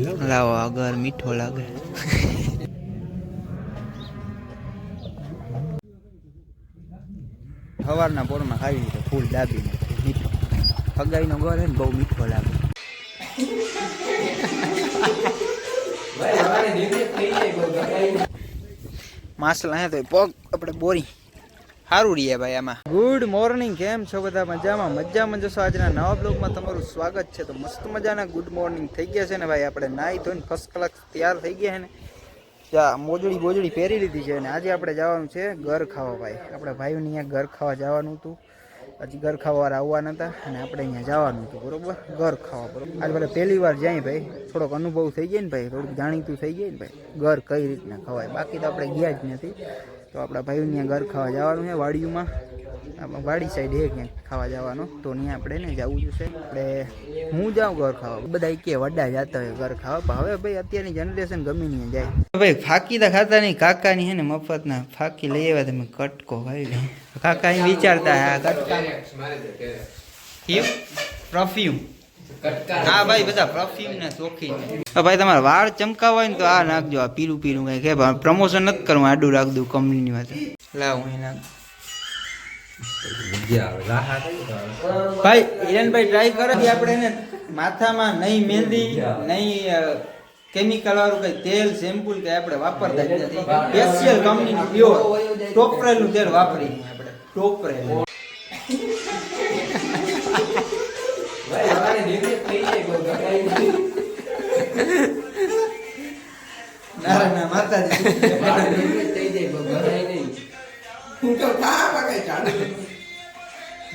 લાવો આગળ મીઠો લાગે. સવારના પોરમાં ખાઈ લીધો ફૂલ દાબીને. મીઠો. ફગાઈનો ગોળ હે ને બહુ મીઠો લાગે. માસલા હે તો પગ આપણે બોરી. સારું રહીએ ભાઈ આમાં. ગુડ મોર્નિંગ કેમ છો બધા મજામાં? મજામાં જશો આજના નવા બ્લોગમાં તમારું સ્વાગત છે. તો મસ્ત મજાના ગુડ મોર્નિંગ થઈ ગયા છે ને ભાઈ. આપણે નાહી ધોઈને ફર્સ્ટ ક્લાસ તૈયાર થઈ ગયા છે ને. ત્યાં મોજડી બોજડી પહેરી લીધી છે અને આજે આપણે જવાનું છે ઘર ખાવા ભાઈ. આપણે ભાઈઓને અહીંયા ઘર ખાવા જવાનું હતું. હજી ઘર ખાવાવાળા આવવાના હતા અને આપણે અહીંયા જવાનું હતું, બરોબર? ઘર ખાવા, બરોબર? આજે આપણે પહેલી વાર જાય ભાઈ. થોડોક અનુભવ થઈ જાય ને ભાઈ. થોડુંક જાણીતું થઈ જાય ને ભાઈ. ઘર કઈ રીતના ખવાય? બાકી તો આપણે ગયા જ નથી. તો આપણા ભાઈ ત્યાં ઘર ખાવા જવાનું છે વાડીઓમાં. આમાં વાડી સાઈડ હે ક્યાંક ખાવા જવાનો. તો ત્યાં આપણે ને જવું જોશે આપણે હું જાઉં ઘર ખાવા. બધા કે વડા જતા હોય ઘર ખાવા. પણ હવે ભાઈ અત્યારની જનરેશન ગમે નહીં જાય. ભાઈ ફાકી તો ખાતા નહીં કાકાની હે ને મફતના. ફાકી લઈ આવ્યા તમે કટકો ભાઈ કાકા વિચારતા હા કટકા. પરફ્યુમ હા ભાઈ બધા પરફ્યુમ ને શોખીન ભાઈ તમારે વાળ ચમકાવવા હોય ને તો આ નાખજો આ પીરું પીરું કઈ કે પ્રમોશન નથી કરવું આડું રાખ દઉં કંપનીની વાત. લાવ હું નાખ. ભાઈ હિરેનભાઈ ટ્રાય કરે કે આપણે એને. માથામાં નહીં મહેંદી નહીં કેમિકલ વાળું કઈ તેલ શેમ્પુ કઈ આપણે વાપરતા જ નથી. સ્પેશિયલ કંપનીનું પ્યોર ટોપરેલું તેલ વાપરીએ આપણે. ટોપરેલ માતાજી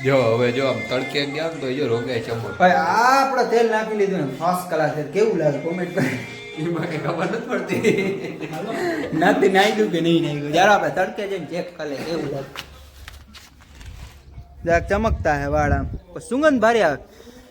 જો હવે જો આમ તડકે ગયા તો જો રોગે ચમક ભાઈ આ આપણે તેલ નાખી લીધું ને ફર્સ્ટ ક્લાસ તેલ. કેવું લાગે કોમેન્ટ કરે એમાં કઈ ખબર નથી પડતી. નથી નાખ્યું કે નહીં નાખ્યું? જ્યારે આપણે તડકે જઈને ચેક કરે કેવું લાગે. જરાક ચમકતા હે વાળ. આમ પણ સુગંધ ભારી આવે.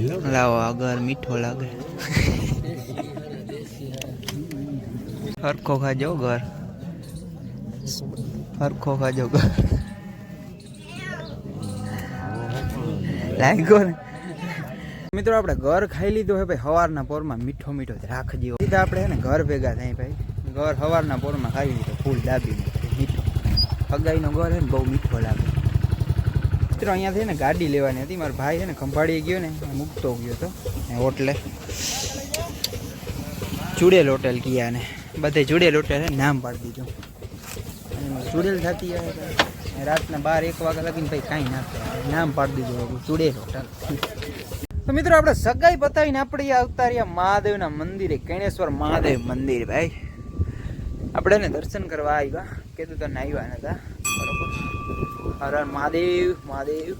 લાવો, આગળ મીઠો લાગે. હરખો ખાજો ઘર. હરખો ખાજો ઘર. લાગ્યો ને? મિત્રો, આપણે ઘર ખાઈ લીધું હે ભાઈ સવારના પોરમાં મીઠો મીઠો જ રાખજો. સીધા આપણે હે ને ઘર ભેગા થાય ભાઈ. ઘર સવારના પોરમાં ખાઈ લીધો, ફૂલ દાબીને મીઠો. ફગાઈનો ઘર હે ને બહુ મીઠો લાગે. મિત્રો અહીંયાથી ને ગાડી લેવાની હતી. મારો ભાઈ છે ને ખંભાળી ગયો ને મૂકતો ગયો હતો હોટલે. ચૂડેલ હોટેલ કિયા ને. બધે ચૂડેલ હોટેલ નામ પાડી દીધું. ચુડેલ થતી રાતના બાર એક વાગ્યા લગીને ભાઈ કાંઈ ના નામ પાડી દીધું ચૂડેલ હોટલ. તો મિત્રો આપણે સગાઈ પતાવીને આપણે આવતા રહ્યા મહાદેવના મંદિરે, કૈણેશ્વર મહાદેવ મંદિર, ભાઈ. આપણે ને દર્શન કરવા આવ્યા. કીધું તો આવ્યા નતા. બરોબર. હર હર મહાદેવ મહાદેવ.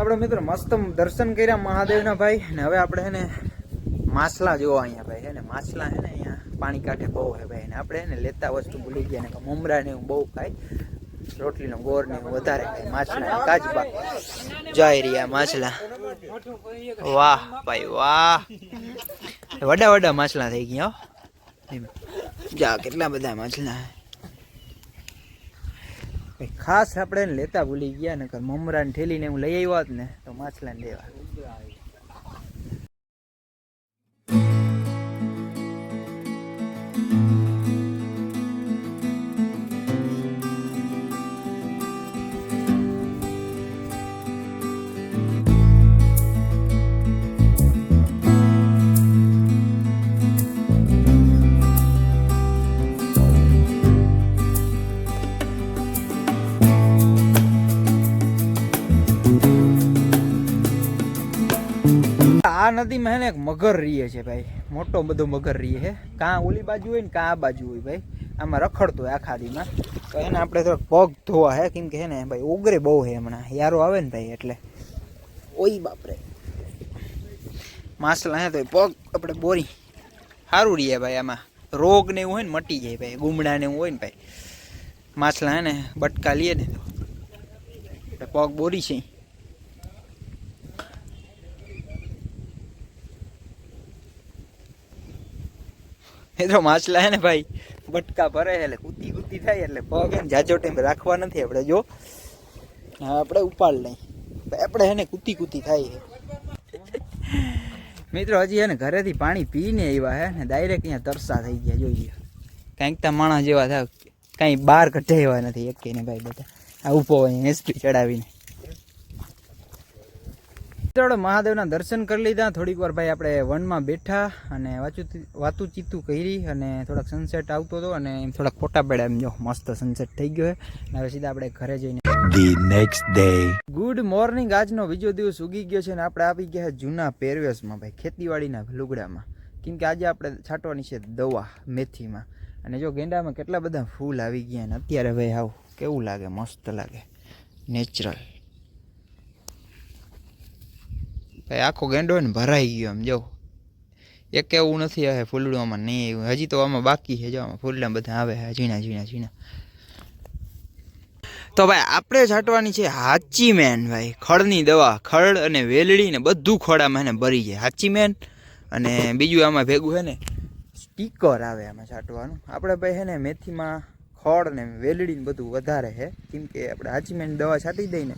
આપણે મિત્રો મસ્ત દર્શન કર્યા મહાદેવના ભાઈ ને હવે આપણે હે ને માછલા જોવા અહીંયા ભાઈ હે ને? માછલા હે ને અહીંયા પાણી કાંઠે બહુ હે ભાઈ ને આપણે હે ને લેતા વસ્તુ ભૂલી ગયા ને મમરા ને એવું બહુ ખાય. રોટલીનો ગોર ને વધારે ખાય, માછલા કાચબા જાય રહ્યા માછલા. વાહ, ભાઈ, વાહ. વડા વડા માછલા થઈ ગયા જા, કેટલા બધા માછલા. ખાસ આપણે લેતા ભૂલી ગયા ને મમરા ને હું લઈ આવ્યો ને, તો માછલા ને લેવા. આ નદીમાં હે એક મગર રીએ છે ભાઈ. મોટો બધો મગર રીએ છે. કાં ઓલી બાજુ હોય ને કાં આ બાજુ હોય ભાઈ. આમાં રખડતો હોય આખા દીમાં. તો એને આપણે થોડોક પગ ધોવા હે, કેમ કે હે ને ભાઈ ઉગરે બહુ હે હમણાં. યારો આવે ને ભાઈ એટલે. ઓય બાપરે. માસલા હે તો પગ આપણે બોરી. સારું રહીએ ભાઈ આમાં. રોગ ને એવું હોય ને મટી જાય ભાઈ. ગુમડા ને એવું હોય ને ભાઈ. માછલા હે ને બટકા લઈએ ને તો. પગ બોરી છે. એ તો માછલા ને ભાઈ, બટકા ભરે એટલે કૂતી કૂતી થાય એટલે પગ એને જાજો ટાઈમ રાખવા નથી આપણે, જો. આપણે ઉપાડ લઈ. આપણે હે કૂતી કૂતી થાય મિત્રો, હજી હે ને ઘરેથી પાણી પીને આવ્યા હે ને ડાયરેક્ટ અહીંયા તરસા થઈ ગયા, જોઈ લ્યો. કાંઈક તા માણસ જેવા થાય કાંઈ બહાર કઢાવ્યા નથી, એક ને ભાઈ બધા. આ ઊભો હોય, એસપી ચડાવીને. મિત્રો મહાદેવના દર્શન કરી લીધા. થોડીક વાર ભાઈ આપણે વનમાં બેઠા અને વાંચું વાતું ચીતું કરી અને થોડાક સનસેટ આવતો હતો અને એમ થોડાક ફોટા પડ્યા એમ જો મસ્ત સનસેટ થઈ ગયો અને હવે સીધા આપણે ઘરે જઈને the next day good morning આજનો બીજો દિવસ ઉગી ગયો છે ને આપણે આવી ગયા જૂના પહેરવેશમાં ભાઈ ખેતીવાડીના લુગડામાં. કેમ કે આજે આપણે છાંટવાની છે દવા મેથીમાં. અને જો ગેંડામાં કેટલા બધા ફૂલ આવી ગયા અને અત્યારે ભાઈ આવું કેવું લાગે મસ્ત લાગે. નેચરલ ભાઈ, આખો ગેંડો ને ભરાઈ ગયો એમ, જો. એક એવું નથી આવે ફૂલડું આમાં નહીં આવ્યું હજી તો આમાં બાકી છે, જો, આમાં ફૂલડા બધા આવે હા ઝીણા ઝીણા ઝીણા. તો ભાઈ, આપણે છાંટવાની છે હાચી મેન, ભાઈ. ખડની દવા ખડ અને વેલડી ને બધું ખડામાં એને ભરી જાય હાચી મેન? અને બીજું આમાં ભેગું છે ને, સ્પીકર આવે આમાં છાંટવાનું. આપણે ભાઈ છે ને મેથીમાં ખોળ ને વેલડી ને બધું વધારે છે. કેમ કે આપણે હાચી મેન દવા છાંટી દઈએ ને,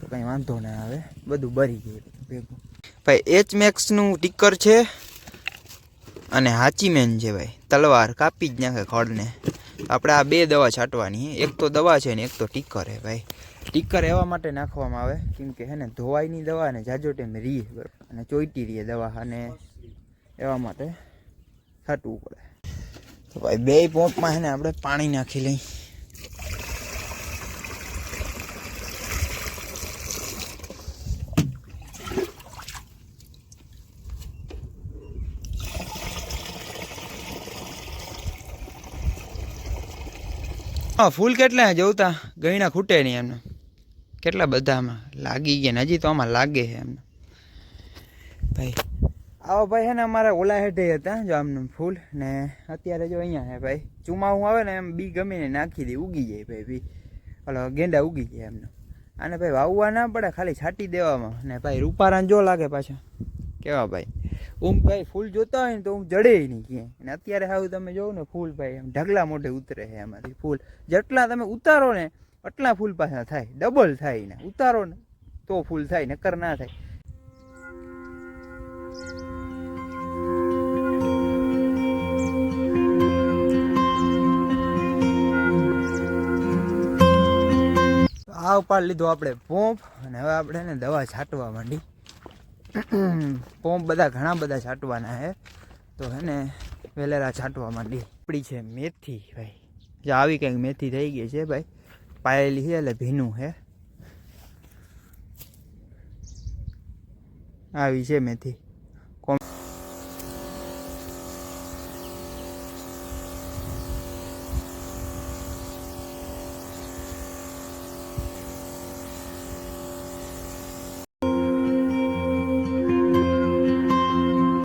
તો કંઈ વાંધો ના આવે. બધું ભરી જાય ભેગું. ભાઈ એચ મેક્સનું ટીકર છે અને હાચીમેન છે ભાઈ. તલવાર કાપી જ નાખે ખડને આપણે આ બે દવા છાંટવાની. એક તો દવા છે ને એક તો ટીકર છે ભાઈ. ટીકર એવા માટે નાખવામાં આવે કેમ કે હે ને, ધોવાઈની દવા ને જાજો રીએ. બરાબર અને ચોઈટી રીએ દવા અને એવા માટે છાંટવું પડે. ભાઈ, બે પોંપમાં હે ને આપણે પાણી નાખી લઈ. હા, ફૂલ કેટલા જોતા ગયણા ખૂટે નહીં એમને. કેટલા બધા આમાં લાગી ગયા હજી તો આમાં લાગે છે એમને. ભાઈ, આવો ભાઈ છે ને અમારા ઓલા હેઠે હતા, જો આમનું ફૂલ ને અત્યારે જો અહીંયા છે ભાઈ. ચુમાવું આવે ને એમ બી ગમીને નાખી દે, ઉગી જાય ભાઈ બી. ઓલો ગેંડા ઉગી જાય એમનો. આને ભાઈ વાવવા ના પડે, ખાલી છાંટી દેવામાં. ને ભાઈ રૂપારાને જો લાગે પાછા. કેવા ભાઈ? ઉમ ભાઈ ફૂલ જોતા હોય ને તો હું જડે નહીં ક્યાંય. અને અત્યારે હાવ તમે જોવો ને ફૂલ ભાઈ એમ ઢગલા મોઢે ઉતરે છે એમાંથી ફૂલ. જેટલા તમે ઉતારો ને એટલા ફૂલ પાછા થાય. ડબલ થાય ને ઉતારો ને તો ફૂલ થાય, નકર ના થાય. આ ઉપાડ લીધો આપણે પોંપ અને હવે આપણે એને દવા છાંટવા માંડી. પોંપ બધા ઘણા બધા છાંટવાના છે તો હે ને, વેલેરા છાંટવા માંડી આપણી છે મેથી ભાઈ. જે આવી કંઈક મેથી થઈ ગઈ છે ભાઈ. પાયેલી છે એટલે ભીનું છે આવી છે મેથી.